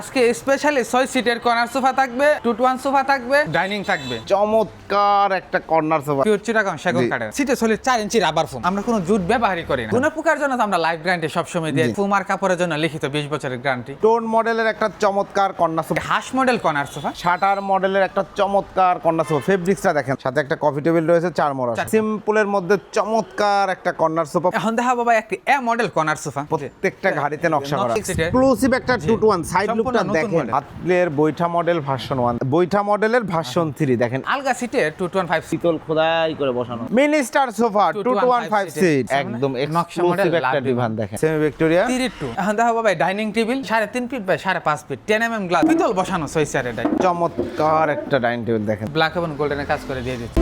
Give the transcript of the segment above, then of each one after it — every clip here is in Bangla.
আজকে স্পেশালি ছয় সিটের কর্নার সোফা থাকবে টু টু ওয়ান সোফা থাকবে ডাইনিং থাকবে। চমৎকার একটা কর্নার সোফা পিওর চিটাগাং সেগুন। কাঠের। সিটে চলে চার ইঞ্চি রাবার ফোম আমরা কোনো জুট ব্যবহারই করি না। কোনো প্রকার জন্য আমরা লাইফ গ্যারান্টি সবসময় দিই। ফুমার কাপড়ের জন্য লিখিত বিশ বছরের গ্যারান্টি টোন মডেলের একটা চমৎকার কর্নার সোফা হাস মডেল কর্নার সোফা শাটার মডেলের একটা চমৎকার কর্নার সোফা ফেব্রিক্সটা দেখেন। সাথে একটা কফি টেবিল রয়েছে চার মোড়া। সিম্পলের মধ্যে চমৎকার একটা কর্নার সোফা এখন দেখা বাবা একটি এ মডেল কর্নার সোফা প্রত্যেকটা ঘাড়িতে নকশা করা। এক্সক্লুসিভ একটা টু টু ওয়ান সাইড লুকটা দেখেন। হাতলের বৈঠা মডেল ভার্সন ওয়ান বৈঠা মডেলের ভার্সন থ্রি দেখেন। আলগা সিটে টু টু ওয়ান ফাইভ শীতল খোদাই করে বসানো। Minister sofa two two one five 215 seat একদম এক্সক্লুসিভ একটা ডিভান দেখেন। সেমি ভিক্টোরিয়া তিরিট টু এখন দেখা বাবা ডাইনিং টেবিল সাড়ে তিন ফিট বাই সাড়ে পাঁচ feet ten M M glass পিতল বসানো ছয় চেয়ারের চমৎকার একটা ডাইনিং টেবিল দেখেন। ব্ল্যাক এবং গোল্ডেনের কাজ করে দিয়ে দিচ্ছি।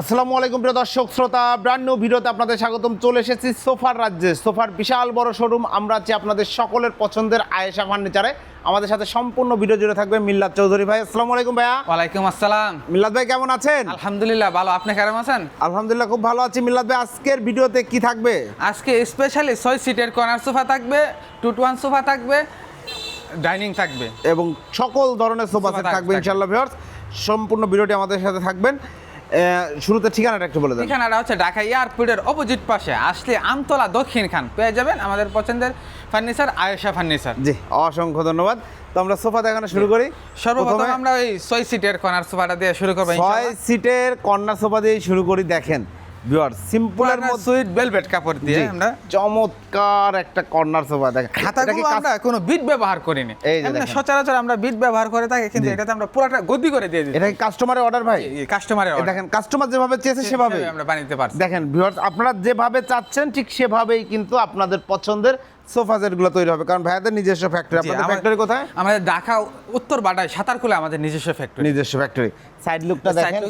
আসসালামু আলাইকুম প্রিয় দর্শক শ্রোতা ব্র্যান্ড নিউ ভিডিওতে আপনাদের স্বাগতম। চলে এসেছি সোফার রাজ্যে। সোফার বিশাল বড় শোরুম আমরা আছি আপনাদের সকলের পছন্দের আয়েশা ফার্নিচারে। আমাদের সাথে সম্পূর্ণ ভিডিও জুড়ে থাকবে মিল্লাত চৌধুরী ভাই। আসসালামু আলাইকুম ভাইয়া। ওয়ালাইকুম আসসালাম। মিল্লাদ ভাই কেমন আছেন? আলহামদুলিল্লাহ ভালো। আপনি কেমন আছেন? আলহামদুলিল্লাহ খুব ভালো আছি। মিল্লাদ ভাই আজকের ভিডিওতে কি থাকবে? আজকে স্পেশালি ছয় সিটের কর্নার সোফা থাকবে টু টু ওয়ান সোফা থাকবে ডাইনিং থাকবে। এবং সকল ধরনের সোফা সেট থাকবে। ইনশাআল্লাহ ভিউয়ার্স সম্পূর্ণ ভিডিওটি আমাদের সাথে থাকবেন। শুরুতে ঠিকানাটা একটু বলে দেন। ঠিকানাটা হচ্ছে ঢাকা এয়ারপোর্টের অপোজিট পাশে আসলে আমতলা দক্ষিণ খান। পেয়ে যাবেন আমাদের পছন্দের ফার্নিচার আয়েশা ফার্নিচার। জি অসংখ্য ধন্যবাদ। তো আমরা সোফা দেখানো শুরু করি। সর্বপ্রথম আমরা ওই ছয় সিটের কর্নার সোফাটা দিয়ে শুরু করব ছয় সিটের কর্নার সোফা দিয়ে শুরু করি দেখেন। ভিউয়ার সিম্পলের মধ্যে সুইট ভেলভেট কাপড় দিয়ে আমরা চমৎকার একটা কর্নার সোফা দেখেন। খাতাগুলো আমরা কোনো বিট ব্যবহার করিনি। এই যে সচরাচর আমরা বিট ব্যবহার করে থাকি কিন্তু। এটাতে আমরা পুরোটা গদি করে দিয়ে দিই এটা কাস্টমারের অর্ডার ভাই? কাস্টমারের অর্ডার দেখেন কাস্টমার যেভাবে চেয়েছে সেভাবে আমরা বানিয়ে পারছি। দেখেন ভিউয়ার্স আপনারা যেভাবে চাচ্ছেন ঠিক সেভাবেই কিন্তু আপনাদের পছন্দের সোফা সেটগুলো তৈরি হবে। কারণ ভাইয়াদের নিজস্ব ফ্যাক্টরি আপনাদের ফ্যাক্টরি কোথায়? আমাদের ঢাকা উত্তর সাঁতারকুলে আমাদের নিজস্ব ফ্যাক্টরি নিজস্ব ফ্যাক্টরি সাইড লুকটা দেখেন।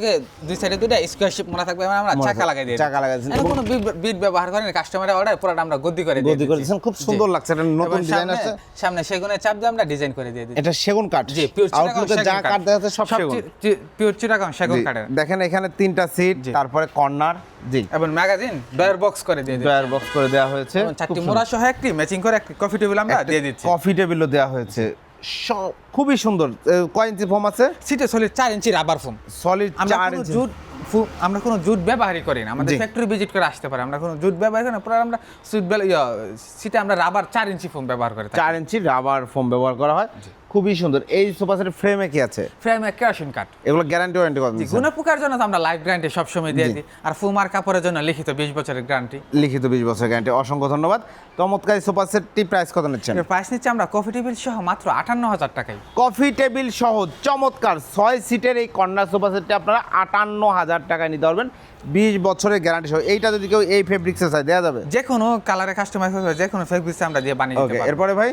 দুই সাইডে দুইটা স্কোয়ার শেপ মোড়া থাকবে আমরা চাকা লাগাই দিই। চাকা লাগাই। এখন কোনো বিট ব্যবহার করেন কাস্টমারের অর্ডার পুরোটা আমরা গদি করে দিয়ে গদি। খুব সুন্দর লাগছে এটা নতুন ডিজাইন সামনে- আছে সামনে সেগুনের চাপ দিয়ে আমরা ডিজাইন করে দিয়ে দিই এটা সেগুন কাঠ। জি পিওর আউটলুকে যা কাঠ দেখা যাচ্ছে সব সেগুন। পিওর চিটাগাং সেগুন কাঠের। দেখেন এখানে তিনটা সিট তারপরে কর্নার জি। এবং ম্যাগাজিন ডয়ার বক্স করে দিয়ে দিই বক্স করে দেওয়া হয়েছে। চারটি মোড়া সহ একটি ম্যাচিং করে একটি কফি টেবিল আমরা দিয়ে দিচ্ছি। কফি টেবিলও দেওয়া হয়েছে। খুবই সুন্দর। কয় ইঞ্চি ফোম আছে? সিটে সলিড চার ইঞ্চি রাবার ফোম সলিড আমরা চার কোনো ইঞ্চি। জুট আমরা কোনো জুট ব্যবহারই করি না। আমাদের ফ্যাক্টরি ভিজিট করে আসতে পারে। আমরা কোনো জুট ব্যবহার করি না। পুরো আমরা সুইট বেল সিটে আমরা রাবার চার ইঞ্চি ফোম ব্যবহার করে চার ইঞ্চি রাবার ফোম ব্যবহার করা হয়। খুবই সুন্দর। এই সোফা সেটের ফ্রেমে কি আছে ফ্রেমে কেরোসিন কাঠ। এগুলো গ্যারান্টি ওয়ারেন্টি কত দিচ্ছেন? কোনো প্রকার জন্য আমরা লাইফ গ্যারান্টি সবসময় দিয়ে জি। দিই। আর ফুমার কাপড়ের জন্য লিখিত বিশ বছরের গ্যারান্টি লিখিত বিশ বছরের গ্যারান্টি অসংখ্য ধন্যবাদ। চমৎকার সোফা সেটটি প্রাইস কত নিচ্ছেন? প্রাইস নিচ্ছে আমরা কফি টেবিল সহ মাত্র আটান্ন হাজার টাকায়। কফি টেবিল সহ চমৎকার ছয় সিটের এই কর্নার সোফা সেটটি আপনারা আটান্ন হাজার টাকায় নিতে পারবেন। বিশ বছরের গ্যারান্টি সহ এইটা যদি কেউ এই ফেব্রিক্সে চাই দেওয়া যাবে? যে কোনো কালারে কাস্টমাইজ যে কোনো ফেব্রিক্সে আমরা দিয়ে বানিয়ে ওকে এরপরে ভাই?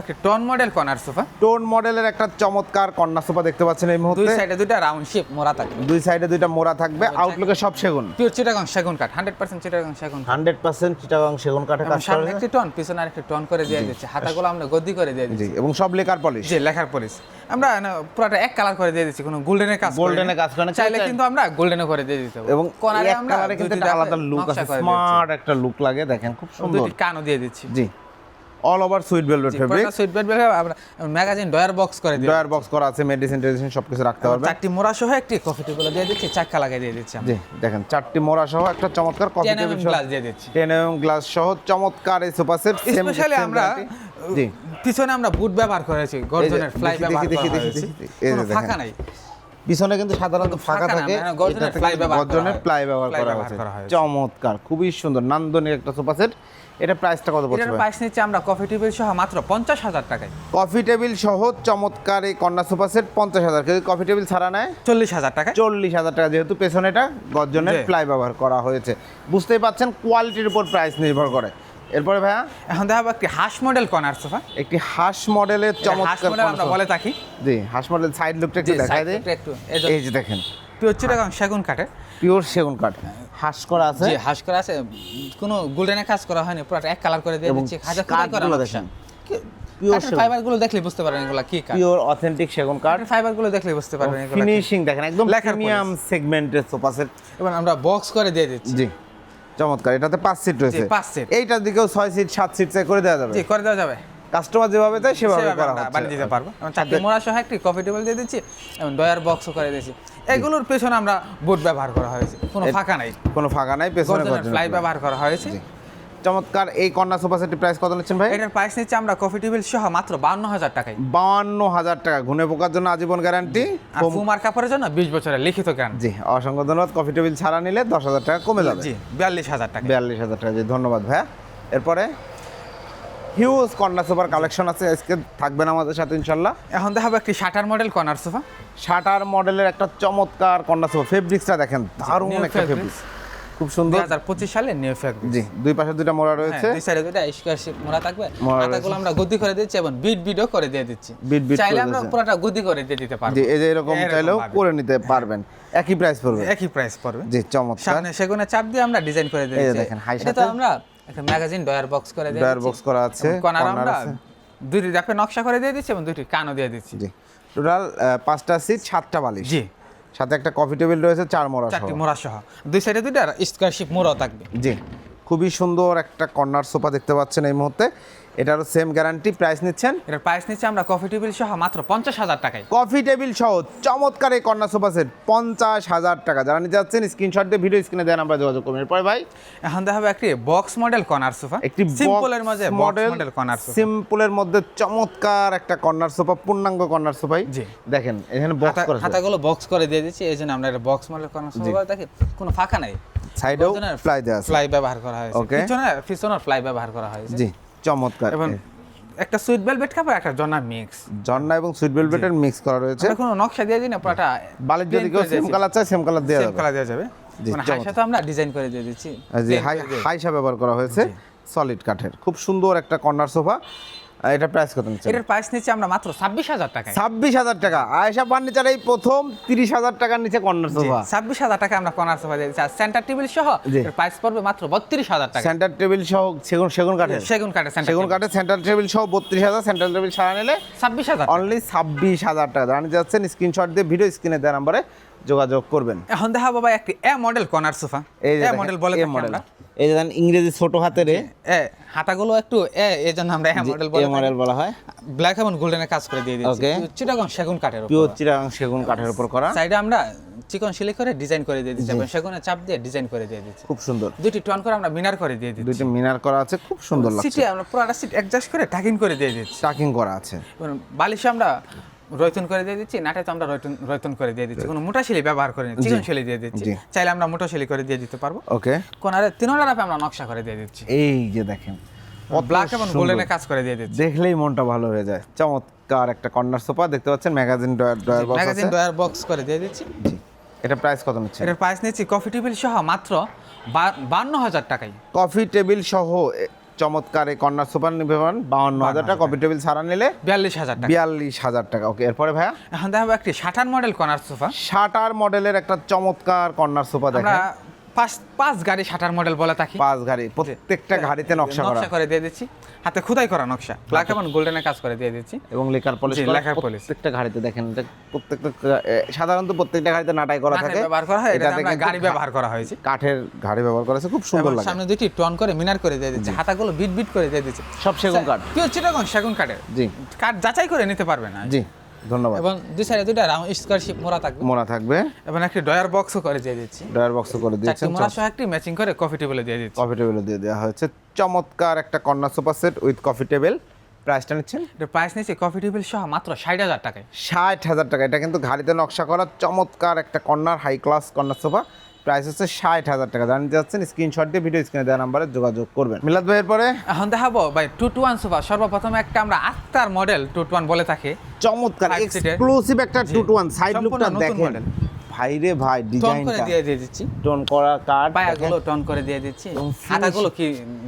একটি tone model corner sofa tone মডেলের একটা চমৎকার কর্নার সোফা দেখতে পাচ্ছেন এই মুহূর্তে। দুই সাইডে দুইটা রাউন্ড শেপ মোড়া থাকে দুই সাইডে দুইটা মোড়া থাকবে এবং আউটলুকে সব সেগুন। পিওর চিটাগাং সেগুন কাঠ হান্ড্রেড পার্সেন্ট চিটাগাং সেগুন কাঠ হান্ড্রেড পার্সেন্ট চিটাগাং সেগুন কাঠে কাজ করা। একটি টন পিছনে আরেকটি টন করে দিয়ে দিচ্ছে। হাতাগুলো আমরা গদি করে দিয়ে জি দিচ্ছি। এবং সব লেখার পলিশ যে লেখার পলিশ আমরা না, পুরোটা এক কালার করে দিয়ে দিচ্ছি কোনো গোল্ডেনের কাজ এ কাজ করে না, চাইলে কিন্তু আমরা গোল্ডেনে করে দিয়ে দিতে। এবং এক আমরা কিন্তু একটা আলাদা লুক আছে স্মার্ট একটা লুক লাগে দেখেন খুব সুন্দর। দুইটি কানও দিয়ে দিচ্ছি। জি। All over suite velvet fabric suite bed আমরা ম্যাগাজিন ডয়ার বক্স করে দিই ডয়ার বক্স করা আছে মেডিসিন টেডিসিন সবকিছু রাখতে পারবেন চারটি মোড়া সহ একটি কফি টেবিল দিয়ে দিচ্ছি চাক্কা লাগিয়ে দিয়ে দিচ্ছি জি দেখেন চারটি মোড়া সহ একটা চমৎকার কফি টেবিল গ্লাস দিয়ে দিচ্ছি। টেন এম গ্লাস সহ চমৎকার এই সোফা সেট স্পেশালি আমরা জি। পিছনে আমরা বুট ব্যবহার করেছি গর্জনের দেখি, ফ্লাই ব্যবহার দেখি, করা দেখি, হয়েছে। দেখি, এই কোনো দেখেন। ফাঁকা নাই। পিছনে কিন্তু সাধারণত ফাঁকা থাকে। মানে গর্জনের কিন্তু। প্লাই ব্যবহার করা হয়েছে। চমৎকার খুবই সুন্দর নান্দনিক একটা সোফা সেট এটা প্রাইসটা কত পড়ছে প্রাইস নিচ্ছে আমরা কফি টেবিল সহ মাত্র পঞ্চাশ হাজার টাকায়। কফি টেবিল সহ চমৎকার এই কন্যা সোফা সেট পঞ্চাশ হাজার। কেউ কফি টেবিল ছাড়া নেয় চল্লিশ হাজার টাকায়। চল্লিশ হাজার টাকা যেহেতু পেছনে এটা গর্জনের প্লাই ব্যবহার করা হয়েছে। বুঝতেই পাচ্ছেন কোয়ালিটির উপর প্রাইস নির্ভর করে। এরপরে ভাইয়া? এখন দেখাবো একটি হাঁস মডেল কর্নার সোফা একটি হাঁস মডেলের চমৎকার মডেল আমরা বলে থাকি। জি হাঁস মডেল সাইড লুকটা একটু জি, দেখাই side একটু, এই যে- দেখেন। পিওর চিটাগাং সেগুন কাঠের। পিওর সেগুন কাঠ। হাঁস করা আছে। যে হাঁস করা আছে। কোনো গোল্ডেনের কাজ করা হয়নি পুরোটা এক কালার করে দিয়ে দিচ্ছি। হাজার খোদাই করা দেখেন। পিওর ফাইবারগুলো দেখলে বুঝতে পারবেন এগুলো কি কাঠ। পিওর অথেন্টিক সেগুন কাঠ। ফাইবারগুলো দেখলে বুঝতে পারবেন এগুলো। ফিনিশিং দেখেন একদম প্রিমিয়াম সেগমেন্টের সোফা সেট এবং আমরা বক্স করে দিয়ে দিচ্ছি। জি। চমৎকার এটাতে পাঁচ সিট রয়েছে। পাঁচ সিট এইটার দিকেও ছয় সিট সাত সিট করে দেওয়া যাবে। জি করে দেওয়া যাবে। কাস্টমার যেভাবে চায় সেভাবে করা হচ্ছে। বানিয়ে দিতে পারব। চারটি মোড়া সহ একটি কফি টেবিল দিয়ে দিচ্ছি এবং ডয়ার বক্সও করে দিয়েছি। এগুলোর পেছনে আমরা বোর্ড ব্যবহার করা হয়েছে। কোনো ফাঁকা নাই। কোনো ফাঁকা নাই পেছনে ফ্লাই। ব্যবহার করা হয়েছে। চমৎকার। এই কর্নার সোফা সেটের প্রাইস কত নিচ্ছেন ভাই? এটার প্রাইস নিচ্ছে আমরা কফি টেবিল সহ মাত্র বান্ন হাজার টাকায়। বাউান্ন হাজার টাকা। ঘুনে পোকার জন্য আজীবন গ্যারান্টি আর ফুমার কাপড়ের জন্য বিশ বছরের লিখিত জ্ঞান জি অসংখ্য ধন্যবাদ। কফি টেবিল ছাড়া নিলে দশ হাজার টাকা কমে যাবে। জি বিয়াল্লিশ হাজার টাকা বিয়াল্লিশ হাজার টাকা। জি ধন্যবাদ ভাইয়া। এরপরে হিউজ কর্নার সোফার কালেকশন আছে। আজকে থাকবেন আমাদের সাথে ইনশাল্লাহ এখন দেখাবো একটি shutter model corner sofa. Shutter মডেলের একটা চমৎকার কর্নার সোফা ফেব্রিক্সটা দেখেন দারুণ একটা ফেব্রিক্স খুব সুন্দর। হাজার পঁচিশ সালে নিউ ফ্যাক্টরি জি দুই পাশে দুইটা মোড়া রয়েছে। দুই সাইডে স্কোয়ারশিপ মোড়া থাকবে। আমরা গদি করে দিচ্ছি এবং বিট বিটও করে দিয়ে দিচ্ছি। বিট বিট চাইলে আমরা পুরোটা গদি করে দিয়ে দিতে পারব। জি এই যে এরকম চাইলেও করে নিতে পারবেন। একই প্রাইস পড়বে। একই প্রাইস পড়বে। জি চমৎকার। সামনে সেগুনে চাপ দিয়ে আমরা ডিজাইন করে এই দেখেন, হাই সাথে- আমরা একটা ম্যাগাজিন ডয়ার বক্স করে দিয়ে ডয়ার বক্স করা আছে কর্নার আমরা ধাপে নকশা করে দিয়ে দিচ্ছি এবং দুইটি কানও দিয়ে দিচ্ছি জি। টোটাল পাঁচটা সিট সাতটা বালিশ। জি। সাথে একটা কফি টেবিল রয়েছে চার মোড়া চারটি মোড়া সহ। দুই সাইডে দুইটা স্কোয়ারশিপ মোড়াও থাকবে। জি। খুবই সুন্দর একটা কর্নার সোফা দেখতে পাচ্ছেন এই মুহূর্তে। এটারও সেম গ্যারান্টি প্রাইস নিচ্ছেন? এটার প্রাইস নিচ্ছে আমরা কফি টেবিল সহ মাত্র পঞ্চাশ হাজার টাকায়। কফি টেবিল সহ চমৎকার এই কর্নার সোফা সেট পঞ্চাশ হাজার টাকা। যারা নিতে যাচ্ছেন স্ক্রিনশট দিয়ে ভিডিও স্ক্রিনে দেন আমরা যোগাযোগ করবেন এরপরে ভাই? এখন দেখাবো একটি বক্স মডেল কর্নার সোফা একটি সিম্পলের মাঝে মডেল মডেল কর্নার সোফা সিম্পলের মধ্যে চমৎকার একটা কর্নার সোফা পূর্ণাঙ্গ কর্নার সোফাই জি। দেখেন এখানে বক্স করা হাতাগুলো বক্স করে দিয়ে দিচ্ছি এই জন্য আমরা এটা বক্স মডেল কর্নার সোফা দেখি কোনো ফাঁকা নাই। সাইডেও ফ্লাই দেওয়া আছে। ফ্লাই ব্যবহার করা হয়েছে। পিছনে পিছনে ফ্লাই ব্যবহার করা হয়েছে। জি। চমৎকার। এবং একটা সুইট বেলভেট কাপড় একটা জনা মিক্স জন্না এবং সুইট ভেলভেটের মিক্স করা রয়েছে। কোনো নকশা দিয়ে দিন পুরোটা বালির যদি কেউ সেম কালার চায় সেম কালার দেওয়া সেম কালার দেওয়া যাবে। জি, মানে আমরা ডিজাইন করে দিয়ে দিচ্ছি। হাই হাইসা ব্যবহার করা হয়েছে সলিড কাঠের। খুব সুন্দর একটা কর্নার সোফা এটা প্রাইস কত নিচ্ছে এটার প্রাইস নিচ্ছে আমরা মাত্র ছাব্বিশ হাজার টাকায়। ছাব্বিশ হাজার টাকা। আয়েশা ফার্নিচার এই প্রথম তিরিশ হাজার টাকার নিচে কর্নার সোফা ছাব্বিশ হাজার টাকা আমরা কর্নার সোফা দিয়ে দিচ্ছি। আর সেন্টার টেবিল সহ প্রাইস পড়বে মাত্র বত্রিশ হাজার টাকা। সেন্টার টেবিল সহ সেগুন সেগুন কাঠের। সেগুন কাঠে সেগুন কাঠের সেন্টার টেবিল সহ বত্রিশ হাজার সেন্টার টেবিল ছাড়া নিলে ছাব্বিশ হাজার অনলি ছাব্বিশ হাজার টাকা। জানি যাচ্ছেন স্ক্রিনশট দিয়ে ভিডিও স্ক্রিনে দেওয়া নাম্বারে যোগাযোগ করবেন। এখন দেখা বাবা একটি এ মডেল কর্নার সোফা এই মডেল বলে মডেল এই যে ইংরেজি ছোট হাতের এ হাতাগুলো একটু এ এই জন্য আমরা এ মডেল বলে মডেল বলা হয়। ব্ল্যাক এবং গোল্ডেনের কাজ করে দিয়ে Okay. চিটাগং সেগুন কাঠের উপর পিওর চিরাং সেগুন কাঠের উপর করা। সাইডে আমরা চিকন সিলি করে ডিজাইন করে দিয়ে দিচ্ছি এবং সেগুনের চাপ দিয়ে ডিজাইন করে দিয়ে দিচ্ছি। খুব সুন্দর। দুইটি টন করে আমরা মিনার করে দিয়ে দিচ্ছি। দুইটা মিনার করা আছে খুব সুন্দর লাগছে। সিটে আমরা পুরোটা সিট অ্যাডজাস্ট করে টাকিং করে দিয়ে দিচ্ছি। টাকিং করা আছে। বালিশে আমরা রয়তন করে দিয়ে দিচ্ছি নাটে তো আমরা রয়তন রয়তন করে দিয়ে দিচ্ছি। কোনো মোটা শিলি ব্যবহার করি না চিকন শিলি দিয়ে দিচ্ছি। চাইলে আমরা মোটা শিলি করে দিয়ে দিতে পারব। ওকে। কোনারে তিনোটা রাপে আমরা নকশা করে দিয়ে দিচ্ছি। এই যে দেখেন ব্ল্যাক এবং। গোল্ডেনের কাজ করে দিয়ে দিচ্ছি। দেখলেই মনটা ভালো হয়ে যায়। চমৎকার একটা কর্নার সোফা দেখতে পাচ্ছেন? Magazine drawer drawer box magazine drawer box করে দিয়ে দিচ্ছি। জি। এটা প্রাইস কত নিচ্ছে এটার প্রাইস নিচ্ছি কফি টেবিল সহ মাত্র বান্ন হাজার টাকায়। কফি টেবিল সহ চমৎকার এই কন্যা সুপার নিবেদন বাউন্ন হাজার টাকা কপি টেবিল ছাড়া নিলে বিয়াল্লিশ হাজার টাকা। বিয়াল্লিশ হাজার টাকা। ওকে এরপরে ভাইয়া? এখন দেখাবো একটি shutter model corner sofa shutter মডেলের একটা চমৎকার কর্নার সোফা দেখেন। পাঁচ পাঁচ গাড়ি শাটার মডেল বলে থাকি পাঁচ গাড়ি প্রত্যেকটা গাড়িতে নকশা করা। নকশা করে দিয়ে দিচ্ছি। হাতে খোদাই করা নকশা। ব্ল্যাক এবং গোল্ডেনের কাজ করে দিয়ে দিচ্ছি। এবং লেকার পলিশ লেখার polish। প্রত্যেকটা গাড়িতে দেখেন প্রত্যেকটা সাধারণত প্রত্যেকটা গাড়িতে নাটাই করা থাকে। ব্যবহার করা হয় এটা গাড়ি ব্যবহার করা হয়েছে। কাঠের গাড়ি ব্যবহার করা আছে খুব সুন্দর লাগে। সামনে দুটি টন করে মিনার করে দিয়ে দিচ্ছে। হাতাগুলো বিট বিট করে দিয়ে দিচ্ছে। সব সেগুন কাঠ। পিওর চিটাগং সেগুন কাঠের। জি। কাঠ যাচাই করে নিতে পারবে না। জি। ধন্যবাদ। এবং দুই সাইডে দুইটা রাউন্ড মোড়া থাকবে। মোড়া থাকবে। এবং একটি ডয়ার বক্সও করে দিয়ে দিচ্ছি। ডয়ার বক্সও করে দিয়েছেন। মোড়া সহ একটি ম্যাচিং করে কফি টেবিলে দিয়ে দিচ্ছি। কফি টেবিল দিয়ে দেওয়া হয়েছে। চমৎকার একটা corner sofa set with coffee table প্রাইসটা নিচ্ছেন? এটা প্রাইস নিচ্ছে কফি টেবিল সহ মাত্র ষাট হাজার টাকায়। ষাট হাজার টাকা। এটা কিন্তু ঘাড়িতে নকশা করা চমৎকার একটা corner high class corner sofa price হচ্ছে ষাট হাজার টাকা। জানতে যাচ্ছেন স্ক্রিনশট দিয়ে ভিডিও স্ক্রিনে দেওয়া নাম্বারে যোগাযোগ করবেন। মিলাদ ভাইয়ের পরে? এখন দেখাবো ভাই টু টু ওয়ান সোফা সর্বপ্রথম একটা আমরা আত্মার মডেল টু টু ওয়ান বলে থাকি। চমৎকার এক্সক্লুসিভ একটা টু টু ওয়ান সাইড লুকটা দেখেন। model। ভাই ডিজাইনটা দিয়ে দিয়ে দিচ্ছি। টোন করা কাঠ পায়াগুলো টন করে দিয়ে দিচ্ছি। হাতাগুলো কি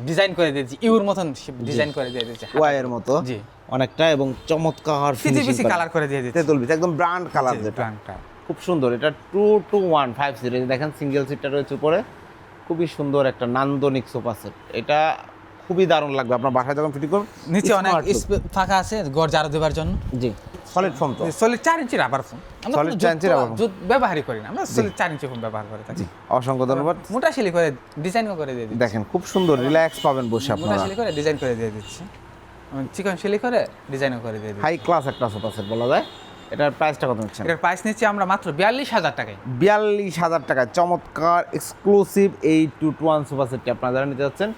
ডিজাইন করে দিয়েছি ইউর মতন ডিজাইন করে দিয়ে দিচ্ছি। ওয়াইয়ের মতো। জি। অনেকটা এবং চমৎকার সিজিবিসি কালার করে দিয়ে দিচ্ছি। তেতুল একদম ব্র্যান্ড কালার যেটা। ব্র্যান্ডটা। খুব সুন্দর। এটা two two one five series দেখেন সিঙ্গেল সিটটা রয়েছে উপরে। খুবই সুন্দর একটা নান্দনিক সোফা সেট। এটা খুবই দারুণ লাগবে। আপনার বাসায় যখন ফিটিং করবেন নিচে অনেক ফাঁকা আছে গড় জারো দেওয়ার জন্য। জি। সলিড ফর্ম তো। সলিড চার ইঞ্চি রাবার ফোন কোনো চার ইঞ্চি foam। জুত ব্যবহারই করি না। আমরা সলিড চার ইঞ্চি ফোন ব্যবহার করে থাকি। অসংখ্য ধন্যবাদ। মোটা শিলি করে ডিজাইন করে দিয়ে দিচ্ছি। দেখেন খুব সুন্দর রিল্যাক্স পাবেন বসে মোটা শিলি করে ডিজাইন করে দিয়ে দিচ্ছি। চিকন শিলি করে ডিজাইনও করে দিয়ে দিই হাই ক্লাস একটা সোফা সেট বলা যায়। এটার প্রাইসটা কত নিচ্ছেন? এটার প্রাইস নিচ্ছি আমরা মাত্র বিয়াল্লিশ হাজার টাকায়। বিয়াল্লিশ হাজার টাকায় চমৎকার এক্সক্লুসিভ এই টু টু ওয়ান সোফা সেটটি আপনারা যারা নিতে যাচ্ছেন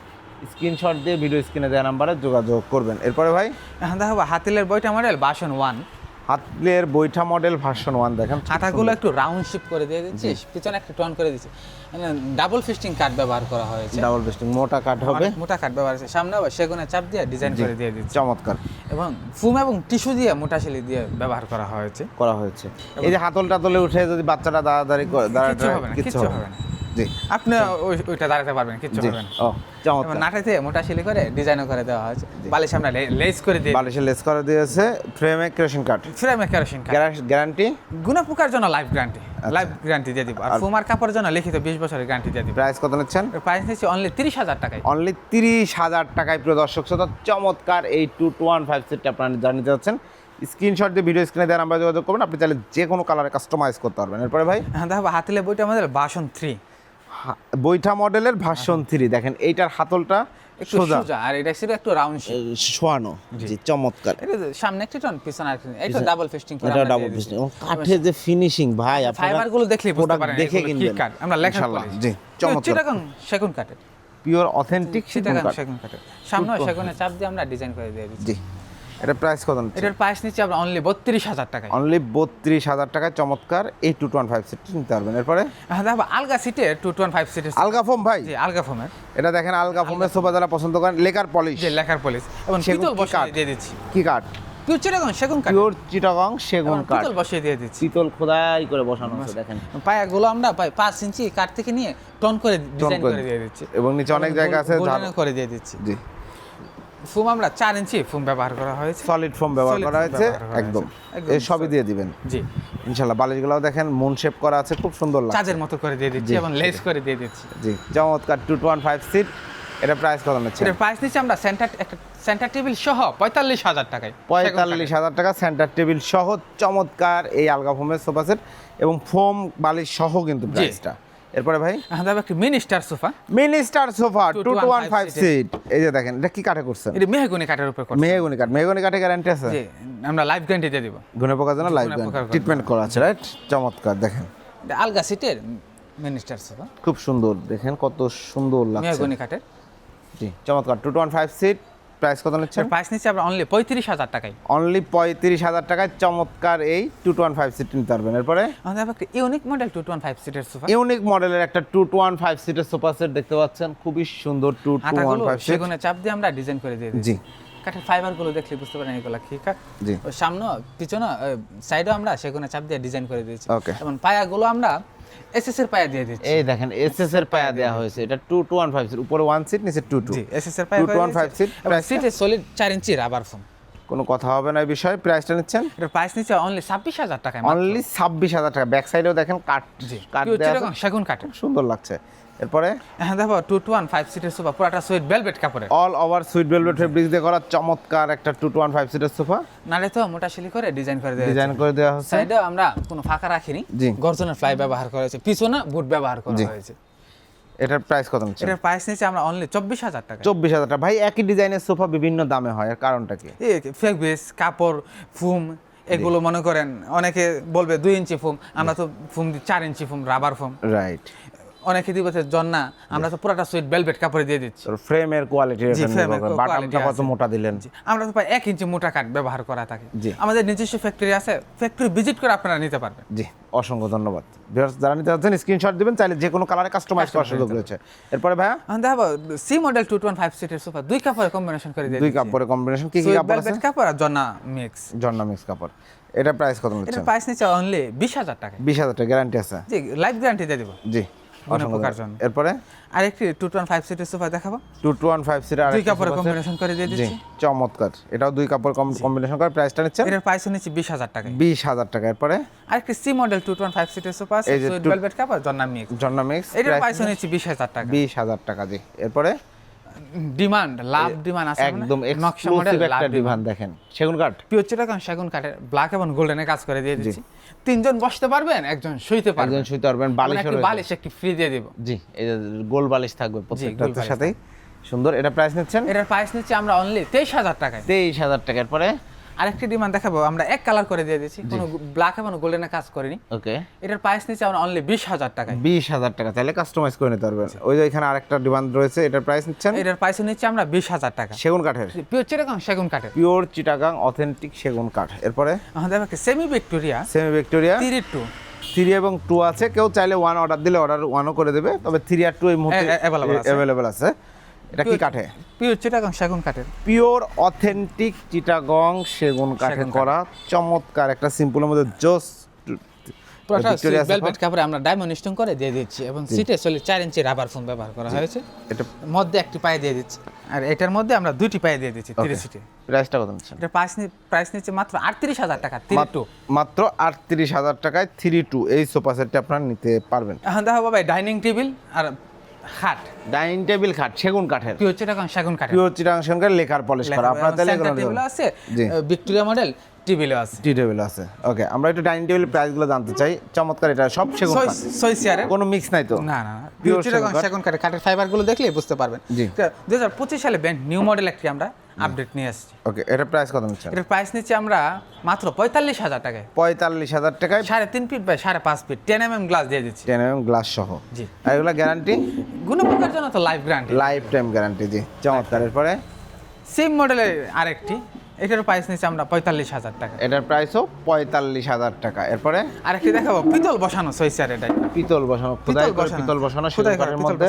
স্ক্রিনশট দিয়ে ভিডিও স্ক্রিনে দেওয়া নাম্বারে যোগাযোগ করবেন। এরপরে ভাই? দেখো হাতিলের বইটা মডেল বাসন ওয়ান হাতলের বৈঠা মডেল ভার্সন ওয়ান দেখেন হাতাগুলো একটু রাউন্ড শেপ করে দিয়ে দিচ্ছি পিছনে একটু টন করে দিচ্ছি। ডাবল ফিস্টিং কাঠ ব্যবহার করা হয়েছে। ডাবল ফিস্টিং মোটা কাঠ হবে। মোটা কাঠ ব্যবহার হয়েছে। সামনে আবার সেগুনে চাপ দিয়ে ডিজাইন করে দিয়ে দিচ্ছি। চমৎকার। এবং ফুম এবং টিস্যু দিয়ে মোটা শিলি দিয়ে ব্যবহার করা হয়েছে। করা হয়েছে। এই যে হাতল টাতলে উঠে যদি বাচ্চাটা দাঁড়াদাঁড়ি করে দাঁড়া কিচ্ছু হবে না, কিচ্ছু হবে না। জি। আপনি ওইটা দাঁড়াতে পারবেন কিচ্ছু ও চমৎকার। নাটাতে মোটা শিলি করে ডিজাইনও করে দেওয়া হয়েছে। বালিশ আমরা লেস করে দিয়ে বালিশে লেস করে দিয়েছে ফ্রেমে ক্রেশন কাঠ ফ্রেমে কেরোসিন কাঠ গ্যারান্টি পোকার জন্য লাইফ গ্যারান্টি। লাইফ গ্যারান্টি দিয়ে দিব। আর ফুমার জন্য লিখিত বিশ বছরের গ্যারান্টি দিয়ে দিব। প্রাইস কত নিচ্ছেন? প্রাইস নিচ্ছি অনলি তিরিশ হাজার টাকায়। অনলি তিরিশ হাজার টাকায় প্রিয় দর্শক শ্রোতা। চমৎকার এই টু টু ওয়ান ফাইভ সেটটা আপনারা জানিয়ে যাচ্ছেন। স্ক্রিনশট দিয়ে ভিডিও স্ক্রিনে দেওয়ার নাম্বার যোগাযোগ করবেন। আপনি চাইলে যে কোনো কালারে কাস্টমাইজ করতে পারবেন। এরপরে ভাই? হ্যাঁ দেখো হাতিলে বইটা আমাদের বাসন থ্রি বৈঠা মডেলের ভার্সন থ্রি দেখেন এইটার হাতলটা সোজা। সোজা। আর এটা ছিল একটু রাউন্ড শোয়ানো জি। চমৎকার। সামনে একটি টন পিছনে আরেকটি এটা ডাবল ফিস্টিং করে এটা আমরা ডাবল। যে ফিনিশিং ভাই আপনারা ফাইবারগুলো দেখলে বুঝতে পারেন দেখে কিনবেন। কাঠ। আমরা লেখা ইনশাআল্লাহ, জি চমৎকার। চিটাগাং সেগুন কাঠের। পিওর অথেন্টিক চিটাগাং কাঠ। সেগুন কাঠের। সামনে সেগুনের চাপ দিয়ে আমরা ডিজাইন করে দিয়ে দিচ্ছি। জি। এটা প্রাইস কত নিচ্ছে? এটার প্রাইস নিচ্ছি আমরা অনলি বত্রিশ হাজার টাকায়। অনলি বত্রিশ হাজার টাকায় চমৎকার এই টু ওয়ান ফাইভ সেট নিতে পারবেন। এরপরে? হ্যাঁ দেখো আলগা সিটের টু টু ফাইভ সিটের আলগা ফোম ভাই। জি আলগা ফোমের এটা দেখেন আলগা ফোমের সোফা যারা পছন্দ করেন লেকার পলিশ যে লেখার পলিশ এবং সেগুন পিতল বসিয়ে কাঠ? দিয়ে দিচ্ছি। কি কাঠ? পিওর চিটাগাং সেগুন কাঠ। পিওর চিটাগং সেগুন কাঠ। পিতল বসিয়ে দিয়ে দিচ্ছি। পিতল খোদাই করে বসানো আছে দেখেন। পায়াগুলো আমরা প্রায় পাঁচ ইঞ্চি কাঠ থেকে নিয়ে টন করে ডিজাইন করে দিয়ে দিচ্ছি। এবং নিচে অনেক জায়গা আছে করে দিয়ে দিচ্ছি। জি। ফুম আমরা চার ইঞ্চি ফুম ব্যবহার করা হয়েছে। সলিড ফোম ব্যবহার করা হয়েছে একদম। এই সবই দিয়ে দিবেন। জি। ইনশাল্লাহ বালিশগুলোও দেখেন মুন শেপ করা আছে খুব সুন্দর লাগছে। চাঁদের মতো করে দিয়ে দিচ্ছি এবং লেস করে দিয়ে দিচ্ছি। জি চমৎকার টু ওয়ান ফাইভ সিট এটা প্রাইস কত নিচ্ছে এটার প্রাইস নিচ্ছি আমরা সেন্টার একটা সেন্টার টেবিল সহ পঁয়তাল্লিশ হাজার টাকায়। পঁয়তাল্লিশ হাজার টাকা সেন্টার টেবিল সহ চমৎকার এই আলগা ফোমের সোফা সেট এবং ফোম বালিশ সহ কিন্তু প্রাইসটা এরপরে ভাই? হ্যাঁ দাদা একটি mini star sofa mini star sofa two two one five seat এই যে দেখেন এটা কি কাঠে করছেন? এটা মেহগুনি কাঠের উপর করছি মেহগুনি কাঠ মেহগুনি কাঠে গ্যারান্টি আছে? জি আমরা লাইফ গ্যারান্টি দিয়ে দিব। ঘুনে পোকার জন্য ঘুনে পোকার ট্রিটমেন্ট করা আছে রাইট চমৎকার দেখেন। আলগা সিটের মিনি স্টার সোফা খুব সুন্দর দেখেন কত সুন্দর লাগছে। মেহগুনি কাঠের। জি চমৎকার two two one five seat price কত নিচ্ছেন? প্রাইস নিচ্ছি আমরা অনলি পঁয়ত্রিশ হাজার টাকায়। অনলি পঁয়ত্রিশ হাজার টাকায় চমৎকার এই two two one five seat নিতে পারবেন। এরপরে? আমাদের একটা unique model two two one five সিটের সোফা ইউনিক মডেলের একটা টু টু ওয়ান ফাইভ সিটের সোফা সেট দেখতে পাচ্ছেন। খুবই সুন্দর two two one five seat সেগুনে চাপ দিয়ে আমরা ডিজাইন করে দিয়ে জি। কাঠের ফাইবারগুলো দেখলে বুঝতে পারেন এগুলো কি কাঠ। জি। সামনে পিছনে সাইডেও আমরা সেগুনে চাপ দিয়ে ডিজাইন করে দিয়েছি। Okay. এবং পায়াগুলো আমরা এসএস এর পায়া দিয়ে দিচ্ছি। এই দেখেন এসএস এর পায়া দেওয়া হয়েছে। এটা two two one five seat উপরে ওয়ান সিট নিচে টু টু জি এসএস এর পায়া two two one five seat সিটে সলিড চার ইঞ্চি রাবার ফোম কোনো কথা হবে না এই বিষয়ে। প্রাইসটা নিচ্ছেন? এটার প্রাইস নিচ্ছে অনলি ছাব্বিশ হাজার টাকায় অনলি ছাব্বিশ হাজার টাকা। ব্যাক সাইডেও দেখেন কাঠ কাঠ সেগুন আছে। সুন্দর লাগছে। এরপরে? হ্যাঁ দেখো টু টু ওয়ান ফাইভ সিটের সোফা পুরাটা সুইট ভেলভেট কাপড়ের। All over suite velvet fabric দিয়ে করা চমৎকার একটা টু টু ওয়ান ফাইভ সিটের সোফা নালে তো মোটা শিলি করে ডিজাইন করে দেওয়া ডিজাইন করে দেওয়া হচ্ছে। সাইডেও আমরা কোনো ফাঁকা রাখিনি। গর্জনের ফ্লাই ব্যবহার করা হয়েছে। পিছনে বুট ব্যবহার করা হয়েছে। এটার প্রাইস কত নিচ্ছে এটার প্রাইস নিচ্ছে আমরা অনলি চব্বিশ হাজার টাকা। চব্বিশ হাজার টাকা। ভাই একই ডিজাইনের সোফা বিভিন্ন দামে হয় এর কারণটা কি? ফেক বেস কাপড় ফুম এগুলো মনে করেন অনেকে বলবে দুই ইঞ্চি ফুম আমরা তো ফুম চার inch foam rubber foam right অনেকে দিবে জন্না আমরা তো পুরাটা সুইট বেলভেট কাপড়ে দিয়ে দিচ্ছি। ফ্রেমের কোয়ালিটি বাটামটা কত মোটা দিলেন? আমরা তো প্রায় এক ইঞ্চি মোটা কাঠ ব্যবহার করা থাকে। আমাদের নিজস্ব ফ্যাক্টরি আছে ফ্যাক্টরি ভিজিট করে আপনারা নিতে পারবেন। জি অসংখ্য ধন্যবাদ। যারা নিতে চাচ্ছেন স্ক্রিনশট দিবেন চাইলে যে কোনো কালারে কাস্টমাইজ করার সুযোগ রয়েছে। এরপরে ভাইয়া? দেখো C model two one five সিটের সোফা দুই কাপড়ে কম্বিনেশন করে দিয়ে দুই। কাপড়ের কম্বিনেশন কি কি কাপড় আছে? কাপড় আর জন্না মিক্স জর্না মিক্স কাপড়। এটা প্রাইস কত এটার নিচ্ছেন? প্রাইস নিচ্ছে অনলি বিশ হাজার টাকা বিশ হাজার টাকা গ্যারান্টি আছে। জি লাইফ গ্যারান্টি দিয়ে দিব। জি। এরপরে? আরেকটি টু ফাইভ সিটের সোফা দেখাবো। Two two one five seater দুই কাপড় কম্বিনেশন করে দিয়ে দিচ্ছি। চমৎকার। এটাও দুই কাপড় কম্বিনেশন করে। প্রাইসটা নিচ্ছে এটার প্রাইস নিচ্ছে বিশ হাজার টাকা বিশ হাজার টাকা। এরপরে? আরেকটি C model two one five সিটের সোফা আছে এই যে সুইট two- কাপড় জন্নামিক্স মিক্স জর্না মিক্স এটার প্রাইস নিচ্ছে বিশ হাজার টাকা। বিশ হাজার টাকা জি। এরপরে? ডিমান্ড লাভ ডিমান্ড আছে একদম নকশা মডেল এক্সক্লুসিভ লাভ একটা ডিভান দেখেন। সেগুন কাঠ? পিওর চিটাগাং সেগুন কাঠের ব্ল্যাক এবং গোল্ডেনে কাজ করে দিয়ে দিচ্ছি। তিনজন বসতে পারবেন একজন শুইতে পারবেন। একজন শুইতে পারবেন বালিশ বালিশ একটি ফ্রি দিয়ে দেব। জি এই গোল বালিশ থাকবে প্রত্যেকটার সাথেই। সুন্দর এটা প্রাইস নিচ্ছেন? এটার প্রাইস নিচ্ছি আমরা অনলি তেইশ হাজার টাকায়। তেইশ হাজার টাকার পরে আরেকটি ডিমান্ড দেখাবো আমরা এক কালার করে দিয়ে দিচ্ছি কোনো ব্ল্যাক এবং গোল্ডেনে কাজ করিনি। ওকে। এটার প্রাইস নিচ্ছি আমরা অনলি বিশ হাজার টাকায়। বিশ হাজার টাকা চাইলে কাস্টমাইজ করে নিতে পারবেন। ওই যে এখানে আরেকটা ডিমান্ড রয়েছে এটার প্রাইস নিচ্ছেন? এটার প্রাইস নিচ্ছি আমরা বিশ হাজার টাকা। সেগুন কাঠের। পিওর চিটাগং সেগুন কাঠের। পিওর চিটাগাং অথেন্টিক সেগুন কাঠ। এরপরে? আমাদের সেমি ভিক্টোরিয়া সেমি ভিক্টোরিয়া তিরি টু থ্রি এবং টু আছে কেউ চাইলে ওয়ান অর্ডার দিলে অর্ডার ওয়ানও করে দেবে তবে থ্রি আর টু এই মুহূর্তে। অ্যাভেলেবেল আছে। এটা কি কাঠে? পিওর চিটাগং সেগুন কাঠের। পিওর অথেন্টিক চিটাগং সেগুন কাঠে করা। চমৎকার একটা সিম্পলের মধ্যে জোস ভেলভেট কাপড়ে আমরা ডায়মন্ড স্টোন করে দিয়ে দিচ্ছি এবং সিটে চার ইঞ্চি রাবার ফোম ব্যবহার করা হয়েছে। এটা মধ্যে একটি পায়ে দিয়ে দিচ্ছি। আর এটার মধ্যে আমরা দুইটি পায়ে দিয়ে দিচ্ছি সিটে প্রাইসটা কত নিচ্ছেন? এটা প্রাইস প্রাইস নিচ্ছে মাত্র আটত্রিশ হাজার টাকা থ্রি টু মাত্র আটত্রিশ হাজার টাকায় থ্রি টু এই সোফা সেটটা আপনারা নিতে পারবেন। এখন দেখো বাবা ডাইনিং টেবিল আর খাট। ডাইনিং টেবিল খাট সেগুন কাঠের। পিওর চিটাগাং সেগুন কাঠের। পিওর চিটাগাং সেগুন লেখার পলিশ করা। আপনারা তাহলে টেবিল আছে ভিক্টোরিয়া মডেল টেবিলও আছে। টি টেবিল আছে। ওকে আমরা একটু ডাইনিং টেবিল প্রাইসগুলো জানতে চাই। চমৎকার এটা সব সেগুন ছয়। চেয়ারের কোনো মিক্স নাই তো? না না পিওর সেগুন কাঠের কাঠের ফাইবারগুলো দেখলেই বুঝতে পারবেন। জি। দুই হাজার পঁচিশ সালে ব্যান্ড নিউ মডেল একটি আমরা আপডেট নিয়ে আসছি। ওকে এটা প্রাইস কত নিচ্ছেন? এটার প্রাইস নিচ্ছি আমরা মাত্র পঁয়তাল্লিশ হাজার টাকায়। পঁয়তাল্লিশ হাজার টাকায় সাড়ে তিন ফিট বাই সাড়ে পাঁচ feet ten M M glass দিয়ে দিচ্ছি। টেন এম গ্লাস সহ। জি। আর এগুলো গ্যারান্টি গুণপকার জন্য তো life grant lifetime guarantee জি। চমৎকার এরপরে? সেম মডেলের আরেকটি। এটার প্রাইস নিচ্ছে আমরা পঁয়তাল্লিশ হাজার টাকা। এটার প্রাইসও পঁয়তাল্লিশ হাজার টাকা। এরপরে? আরেকটি দেখাবো পিতল বসানো চেয়ার এটাই। পিতল বসানো বসানো। পিতল বসানো পিতল মধ্যে।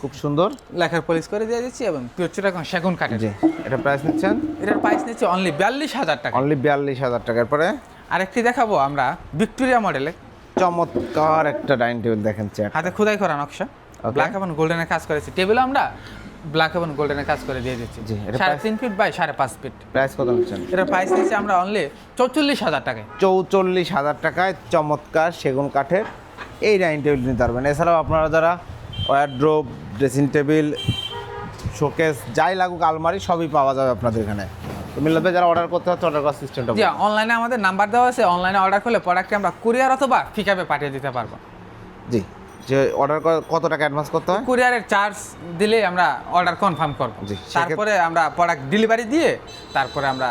খুব সুন্দর। লেখার পলিশ করে দিয়ে দিচ্ছি এবং পিওর চিটাগং সেগুন কাঠের। জি এটা প্রাইস নিচ্ছেন? এটার প্রাইস নিচ্ছে অনলি বিয়াল্লিশ হাজার টাকা। অনলি বিয়াল্লিশ হাজার টাকার পরে আরেকটি দেখাবো আমরা ভিক্টোরিয়া মডেলে চমৎকার একটা ডাইনিং টেবিল দেখেন হাতে খোদাই করা নকশা. ব্ল্যাক এবং গোল্ডেনের কাজ করেছি। টেবিল আমরা ব্ল্যাক এবং গোল্ডেনের কাজ করে দিয়ে দিচ্ছি। এটা সাড়ে তিন ফিট বাই সাড়ে পাঁচ ফিট প্রাইস কত নিচ্ছেন? এটার প্রাইস নিচ্ছে আমরা অনলি চৌচল্লিশ হাজার টাকায়। চৌচল্লিশ হাজার টাকায় চমৎকার সেগুন কাঠের এই ডাইনিং টেবিল নিতে পারবেন। এছাড়াও আপনারা যারা ওয়ারড্রোব ড্রেসিং টেবিল শোকেস যাই লাগুক আলমারি সবই পাওয়া যাবে আপনাদের এখানে। মিল্লাতে যারা অর্ডার করতে হচ্ছে অর্ডার করার সিস্টেমটা জি অনলাইনে আমাদের নাম্বার দেওয়া আছে। অনলাইনে অর্ডার করলে প্রোডাক্টকে আমরা কুরিয়ার অথবা পিকআপে পাঠিয়ে দিতে পারব। জি। যে অর্ডার কত টাকা অ্যাডভান্স করতে হয়? কুরিয়ারের চার্জ দিলে আমরা অর্ডার কনফার্ম করব। তারপরে আমরা প্রোডাক্ট ডেলিভারি দিয়ে তারপরে আমরা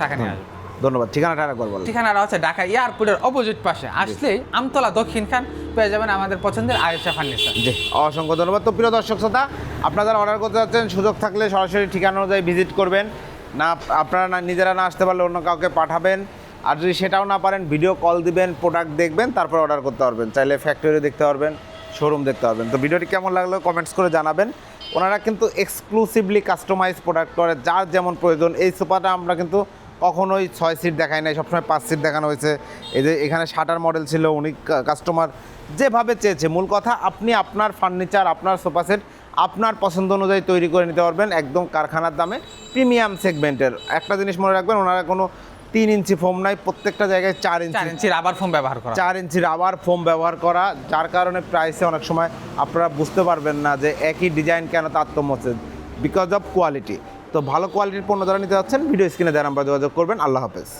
টাকা নিয়ে আসব। ধন্যবাদ। ঠিকানাটা আরেকবার বলুন ঠিকানাটা হচ্ছে ঢাকা এয়ারপোর্টের অপোজিট পাশে। আসলেই আমতলা দক্ষিণ খান পেয়ে যাবেন আমাদের পছন্দের আয়েশা ফার্নিচার জি অসংখ্য ধন্যবাদ। তো প্রিয় দর্শক শ্রোতা আপনারা যারা অর্ডার করতে যাচ্ছেন সুযোগ থাকলে সরাসরি ঠিকানা অনুযায়ী ভিজিট করবেন। না আপনারা না নিজেরা না আসতে পারলে অন্য কাউকে পাঠাবেন। আর যদি সেটাও না পারেন ভিডিও কল দিবেন প্রোডাক্ট দেখবেন, তারপর অর্ডার করতে পারবেন। চাইলে ফ্যাক্টরি দেখতে পারবেন শোরুম দেখতে পারবেন। তো ভিডিওটি কেমন লাগল কমেন্টস করে জানাবেন। ওনারা কিন্তু এক্সক্লুসিভলি কাস্টমাইজ প্রোডাক্ট করে, যার যেমন প্রয়োজন। এই সোফাটা আমরা কিন্তু কখনোই ছয় সিট দেখাই নাই, সবসময় পাঁচ সিট দেখানো হয়েছে। এই যে এখানে শাটার মডেল ছিল, উনি কাস্টমার যেভাবে চেয়েছে। মূল কথা, আপনি আপনার ফার্নিচার আপনার সোফা সেট, আপনার পছন্দ অনুযায়ী তৈরি করে নিতে পারবেন, একদম কারখানার দামে প্রিমিয়াম সেগমেন্টের একটা জিনিস মনে রাখবেন, ওনারা কোনো তিন ইঞ্চি ফোম নাই প্রত্যেকটা জায়গায় চার চার ইঞ্চি ইঞ্চি রাবার ফোম ব্যবহার করা। চার ইঞ্চি রাবার ফোম ব্যবহার করা যার কারণে প্রাইসে অনেক সময় আপনারা বুঝতে পারবেন না যে একই ডিজাইন কেন তারতম্য হচ্ছে বিকজ অফ কোয়ালিটি তো ভালো কোয়ালিটির পণ্য যারা নিতে যাচ্ছেন ভিডিও স্ক্রিনে দেওয়ার নাম্বার যোগাযোগ করবেন। আল্লাহ হাফেজ।